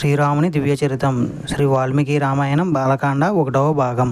శ్రీరాముని దివ్యచరితం. శ్రీ వాల్మీకి రామాయణం బాలకాండ ఒకటవ భాగం.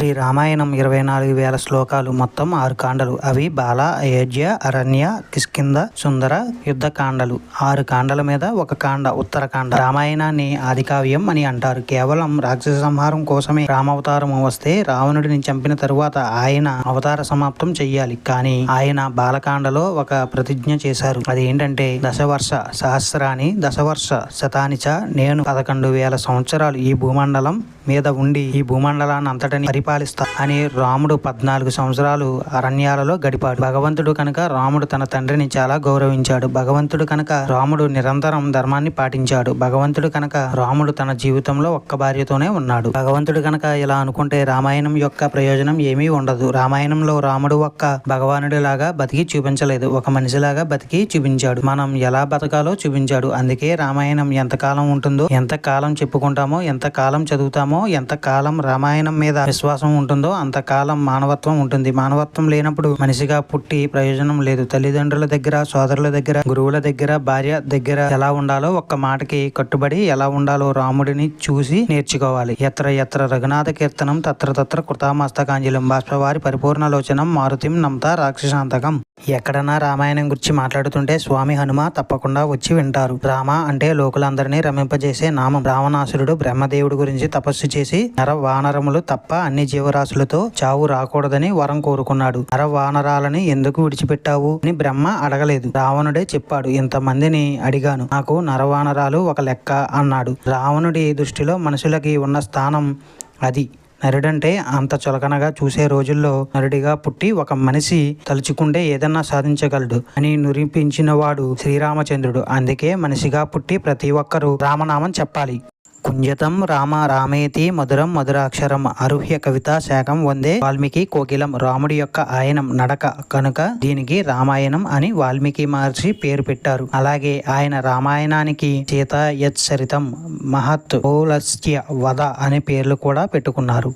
శ్రీ రామాయణం ఇరవై నాలుగు వేల శ్లోకాలు మొత్తం ఆరు కాండలు. అవి బాల అయోధ్య అరణ్య కిష్కింద సుందర యుద్ధ కాండలు. ఆరు కాండల మీద ఒక కాండ ఉత్తరకాండ రామాయణాన్ని ఆదికావ్యం అని అంటారు. కేవలం రాక్షస సంహారం కోసమే రామావతారం వస్తే రావణుడిని చంపిన తరువాత ఆయన అవతార సమాప్తం చెయ్యాలి. కానీ ఆయన బాలకాండలో ఒక ప్రతిజ్ఞ చేశారు. అదేంటంటే దశవర్ష సహస్రాని దశవర్ష శతానిచ నేను పదకొండు వేల సంవత్సరాలు ఈ భూమండలం మీద ఉండి ఈ భూమండలాన్ని అంతటిని పరిపాలిస్తా అని రాముడు పద్నాలుగు సంవత్సరాలు అరణ్యాలలో గడిపాడు. భగవంతుడు కనుక రాముడు తన తండ్రిని చాలా గౌరవించాడు. భగవంతుడు కనుక రాముడు నిరంతరం ధర్మాన్ని పాటించాడు. భగవంతుడు కనుక రాముడు తన జీవితంలో ఒక్క భార్యతోనే ఉన్నాడు. భగవంతుడు కనుక ఇలా అనుకుంటే రామాయణం యొక్క ప్రయోజనం ఏమీ ఉండదు. రామాయణంలో రాముడు ఒక్క భగవానుడిలాగా బతికి చూపించలేదు. ఒక మనిషిలాగా బతికి చూపించాడు. మనం ఎలా బతకాలో చూపించాడు. అందుకే రామాయణం ఎంతకాలం ఉంటుందో ఎంత కాలం చెప్పుకుంటామో ఎంత కాలం చదువుతామో ఎంత కాలం రామాయణం మీద విశ్వాసం ఉంటుందో అంతకాలం మానవత్వం ఉంటుంది. మానవత్వం లేనప్పుడు మనిషిగా పుట్టి ప్రయోజనం లేదు. తల్లిదండ్రుల దగ్గర సోదరుల దగ్గర గురువుల దగ్గర భార్య దగ్గర ఎలా ఉండాలో ఒక్క మాటకి కట్టుబడి ఎలా ఉండాలో రాముడిని చూసి నేర్చుకోవాలి. ఎత్ర ఎత్ర రఘునాథ కీర్తనం తత్ర తత్ర కృతామస్తకాంజలం. బాష్పవారి పరిపూర్ణలోచనం. మారుతిం నమత రాక్షసాంతకం. ఎక్కడన్నా రామాయణం గురించి మాట్లాడుతుంటే స్వామి హనుమ తప్పకుండా వచ్చి వింటారు. రామ అంటే లోకులందరినీ రమింపజేసే నామం. రావణాసురుడు బ్రహ్మదేవుడి గురించి తపస్సు చేసి నర వానరములు తప్ప అన్ని జీవరాశులతో చావు రాకూడదని వరం కోరుకున్నాడు. నర వానరాలని ఎందుకు విడిచిపెట్టావు? అని బ్రహ్మ అడగలేదు. రావణుడే చెప్పాడు ఇంతమందిని అడిగాను. నాకు నరవానరాలు ఒక లెక్క అన్నాడు. రావణుడి దృష్టిలో మనుషులకి ఉన్న స్థానం అది. నరుడంటే అంత చులకనగా చూసే రోజుల్లో నరుడిగా పుట్టి ఒక మనిషి తలుచుకుంటే ఏదన్నా సాధించగలడు అని నిరూపించినవాడు శ్రీరామచంద్రుడు. అందుకే మనిషిగా పుట్టి ప్రతి ఒక్కరూ రామనామం చెప్పాలి. కుంజతం రామ రామేతి మధురం మధురాక్షరం అరుహ్య కవిత శాఖం వందే వాల్మీకి కోకిలం రాముడి యొక్క ఆయనం నడక కనుక దీనికి రామాయణం అని వాల్మీకి మహర్షి పేరు పెట్టారు. అలాగే ఆయన రామాయణానికి సీత యత్ సరితం మహత్ పౌలస్య వద అనే పేర్లు కూడా పెట్టుకున్నారు.